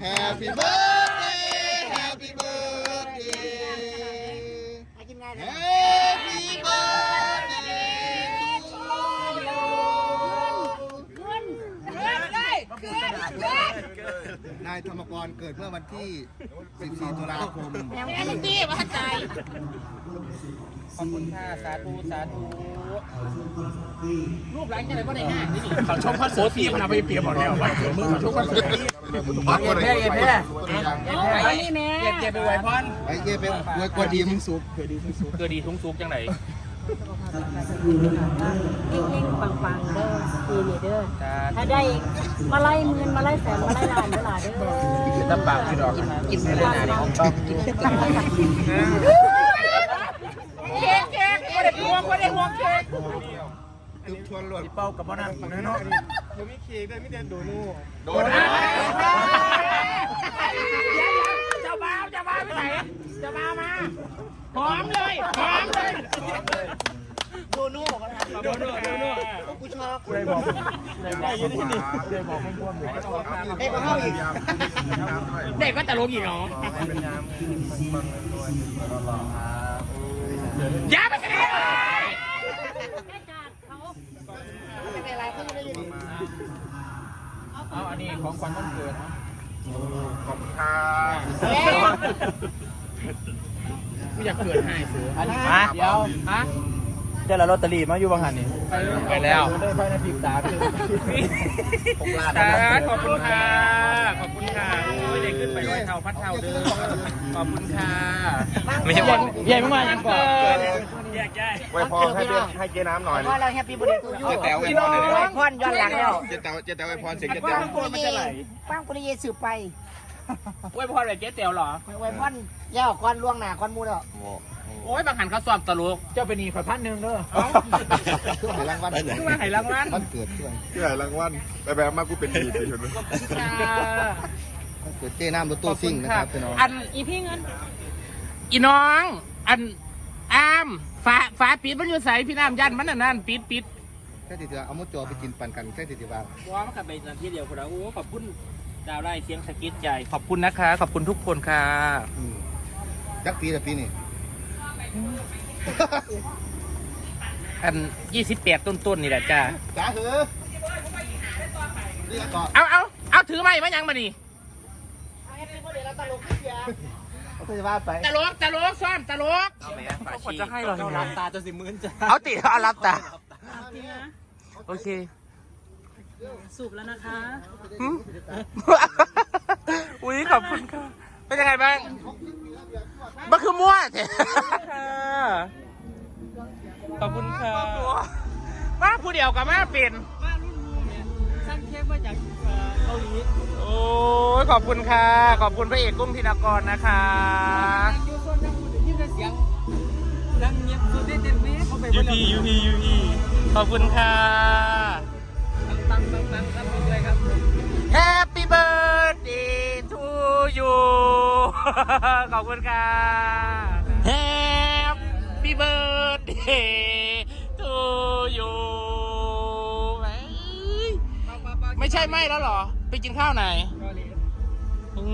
Happy birthday. นายธรรมกรเกิดเมื่อวันที่ 14 ตุลาคมแอมจี้มาใจขอบคุณค่ะสาธุสาธุรูปหลังจะไหนก็ได้ง่ายนี่เขาชมคอนเสิร์ตฟรีมันเอาไปเปรียบหมดแล้วว่ามือเขาชมคอนเสิร์ตฟรีเย็นแพ้เย็นแพ้เย็นแพ้เย็นเย็นไปไหวพรไอ้เย่เป็นอวยกว่าดีมึงสุกเกิดดีทุ้งซุกจังไหนเก่งๆปังๆเด้อ ปีนี้เด้อ ถ้าได้มาไล่หมื่นมาไล่แสนมาไล่ล้านเด้อล่ะเด้อตะปากพี่ดอกกินไม่ได้นานของต้องกินเค้กเค้กไม่ได้ห่วงไม่ได้ห่วงเค้กตึบชวนหลวดเป้ากับพ่อนั่งเนาะโดนเจ้าบ่าวเจ้าบ่าวไปไหนเจ้าบ่าวมาหอมเลยหอมเลย โดูนู่นกันนะดูดูดูดูกูชอบเลยบอกได้ยินนี่เลยบอกพ่วงๆเลยเด็กก็เข้าอีกเด็กก็ตลกอีกเนาะอย่าไปกันเลยไม่เป็นไรเขาไม่ได้ยินเอาอันนี้ของขวัญวันเกิดขอบคุณค่ะไม่อยากเกิดให้เสือมาเดี๋ยวฮะ เจ้าละลอตเตอรี่มาอยู่บางหันนี่ไปแล้วได้ภายในปีตาคือสาขอบคุณค่ะ ขอบคุณค่ะโอ้ยเด็กขึ้นไปร้อยเท่าพัดเท่าเด้อขอบคุณค่ะไม่ใช่วันใหญ่มากๆยังก่อนแยกย้ายไว้พอให้เพื่อนให้เจ๊น้ำหน่อยพ่อเราแฮปปี้บอดี้ทูยูเจ๊แต๋วไว้พรหน่อยไว้พ่อนย้อนหลังแล้วเจ๊แต๋วเจ๊แต๋วไว้พรเสียงเจ๊ปัแต๋วงปุริเยปังปุริเยสืบไปไว้พอเลยเจ๊เตียวเหรอไว้พ่อนย่าก้อนล่วงหน้าก้อนมูแล้ว โอ้ยบางหันเขาสอบตลก เจ้าเป็นหนีข่อยพันหนึ่งเด้อคือหายรางวัลคือว่าให้รางวัลมันเกิดด้วยที่ไหนรางวัลแต่แบบมากูเป็นดีสิคนนี้ค่ะมันเกิดเจ๊น้ำรถตู้ซิ่งนะครับพี่น้องอันอีพี่เงิน อีน้อง อันอามฝาฝาปิดมันอยู่ใสพี่น้ำยันมันนั่นนั่นปิดปิดแค่ติดเถื่อเอามุดจอไปกินปั่นกันแค่ติดเถื่อบ้างว้ามันกับไปนาทีเดียวคนละโอ้ขอบคุณดาวไล่เสียงสกิดใจ ขอบคุณนะคะ ขอบคุณทุกคนค่ะ อืมจักปีแต่ปีนี่ อันยี่สิบแปดต้นๆนี่แหละจ้าจ้าเหอะนี่ก็เอาเอาเอาถือไม้มายังมานี่เขาจะว่าไปตลกตลกซ้อมตลกเขาควรจะให้เราเรารับตาจะสิมื่นจ้าเอาติเอารับตาโอเคสูบแล้วนะคะหืมอุ้ยขอบคุณค่ะเป็นยังไงบ้างมันคือมั่วเถอะ ผู้เดียวกับมาเป็นสร้างเค้กมาจากเกาหลีโอ้ยขอบคุณค่ะ ขอบคุณพระเอกกุ้งธินกรนะคะยูโซนยังพูดยิ่งได้เสียงดังเงียบสุดได้เต็มเวเข้าไปยูพียูพียูพีขอบคุณค่ะ ตังตังตังตังเลยครับ Happy birthday to you ขอบคุณค่ะ Happy birthday ไม่ใช่ไม่แล้วเหรอ ไปกินข้าวไหนเกาหลีอื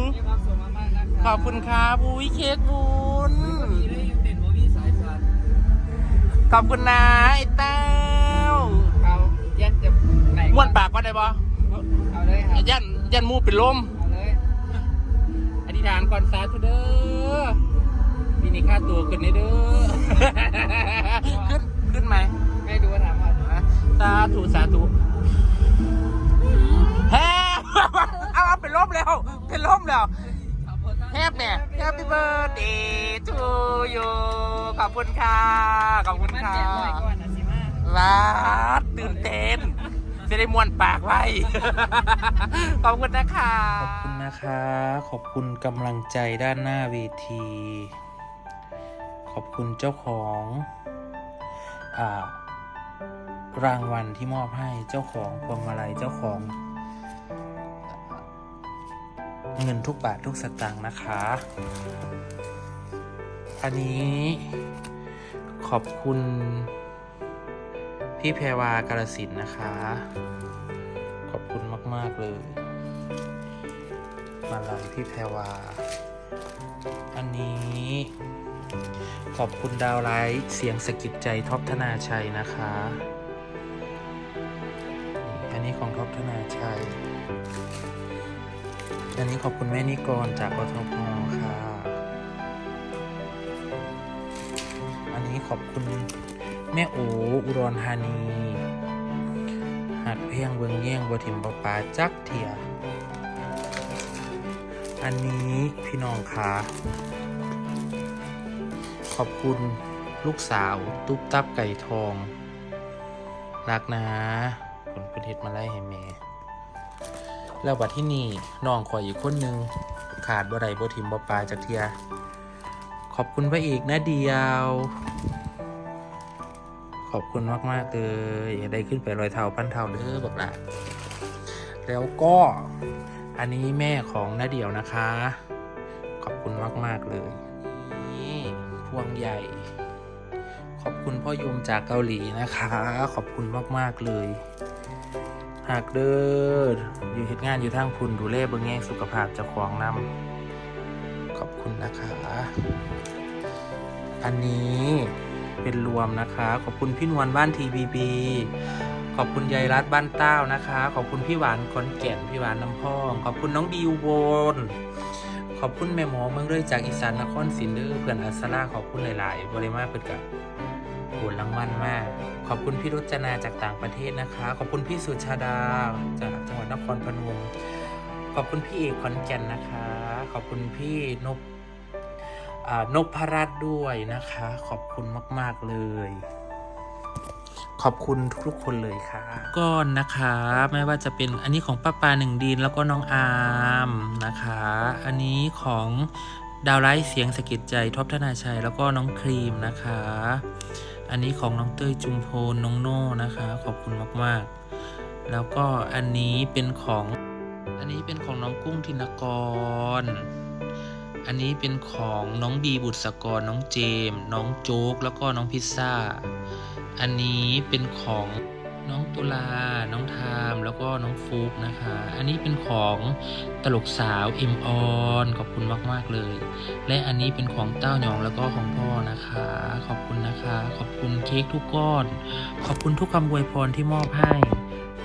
มมีความสุขมากๆนะคขรัอบคุณครับอุ้ยเค้กบุญมีเลยยังเด่นว่ามีสายสานขอบคุณนะไอ้เต้าเขายันจะไหนม้วนปากว่าได้ปะเอาเลยครับยันยันมูเป็นลม เอาเลยอธิษฐานก่อนสาธุเด้อปีนี้ค่าตัวขึ้นเด้อ ขึ้นขึ้นไหมไม่ดูถามว่าฮะสาธุสาธุ เอาเอาเป็นลมแล้ว เป็นลมแล้วแฮปเนี่ย Happy birthday to you ขอบคุณค่ะ ขอบคุณค่ะเจ็ดร้อยก่อนนะสิมาลาดตื่นเต้นจะได้มวนปากไว้ ขอบคุณนะคะ ขอบคุณนะคะ ขอบคุณกำลังใจด้านหน้าเวที ขอบคุณเจ้าของอ่ารางวัลที่มอบให้เจ้าของพวงมาลัยเจ้าของ เงินทุกบาททุกสตางค์นะคะ อันนี้ขอบคุณ พี่แพรวากาลสินนะคะ ขอบคุณมาก ๆ เลย มาลายพี่แพรวา อันนี้ขอบคุณดาวไลท์เสียงสะกิดใจท็อปธนาชัยนะคะ อันนี้ของท็อปธนาชัย อันนี้ขอบคุณแม่นิกรจากอทพค่ะ อันนี้ขอบคุณแม่โออุดรธานี หักเพียงเบิงเยี่ยงบทิมบปาจักเทีย อันนี้พี่น้องคะขอบคุณลูกสาวตุ๊บตับไก่ทอง รักนะผลประเทศมาไล่ให้แม่ แล้วบัดที่นี่น้องขอยอีกคนนึงขาดบ่ได้บ่ทิมบ่ปลาจากเทีย ขอบคุณพระเอกนะเดียว ขอบคุณมากๆเลยได้ขึ้นไปรอยเท้าพันเท้าเด้อบอกละแล้วก็อันนี้แม่ของน้าเดี่ยวนะคะ ขอบคุณมาก ๆ เลย นี่พวงใหญ่ ขอบคุณพ่อยมจากเกาหลีนะคะ ขอบคุณมาก ๆ เลย หากเด้ออยู่เหตุงานอยู่ทางพุนดูแลเบิ่งแง่สุขภาพจะของนำขอบคุณนะคะ อันนี้เป็นรวมนะคะ ขอบคุณพี่นวลบ้านทีบีบีขอบคุณยายรัฐบ้านเต้านะคะ ขอบคุณพี่หวานคอนแก่นพี่หวานน้ำพอง ขอบคุณน้องบิวโวนขอบคุณแม่หมอเมืองเลยจากอีสานนครศรีเด้อเพื่อนอัสลาขอบคุณหลาย ๆบริมาเปิดกับ โหรางวัลมาก ขอบคุณพี่รุจนาจากต่างประเทศนะคะ ขอบคุณพี่สุชาดาจากจังหวัดนครพนม ขอบคุณพี่เอกขอนแก่นนะคะ ขอบคุณพี่นพอ่านพรัตน์ด้วยนะคะ ขอบคุณมาก ๆ เลยขอบคุณทุกๆคนเลยค่ะก้อนนะคะไม่ว่าจะเป็นอันนี้ของป้าปาหนึ่งดินแล้วก็น้องอาร์มนะคะ อันนี้ของดาวไลท์เสียงสะกิดใจท็อปธนาชัยแล้วก็น้องครีมนะคะ อันนี้ของน้องเต้ยจุมพลน้องโน่นะคะ ขอบคุณมากๆ แล้วก็อันนี้เป็นของ อันนี้เป็นของน้องกุ้งธินกร อันนี้เป็นของน้องบีบุตรสกรน้องเจมส์น้องโจ๊กแล้วก็น้องพิซซ่า อันนี้เป็นของ น้องตุลา น้องทาม แล้วก็น้องฟุกนะคะ อันนี้เป็นของตลกสาวเอ็มออนขอบคุณมากๆเลย และอันนี้เป็นของเต้าหยองแล้วก็ของพ่อนะคะ ขอบคุณนะคะ ขอบคุณเค้กทุกก้อน ขอบคุณทุกคำอวยพรที่มอบให้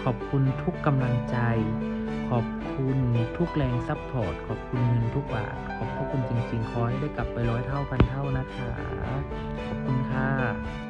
ขอบคุณทุกกำลังใจ ขอบคุณทุกแรงซัพพอร์ต ขอบคุณเงินทุกบาท ขอบพระคุณจริงๆ ขอให้ได้กลับไปร้อยเท่าพันเท่านะคะ ขอบคุณค่ะ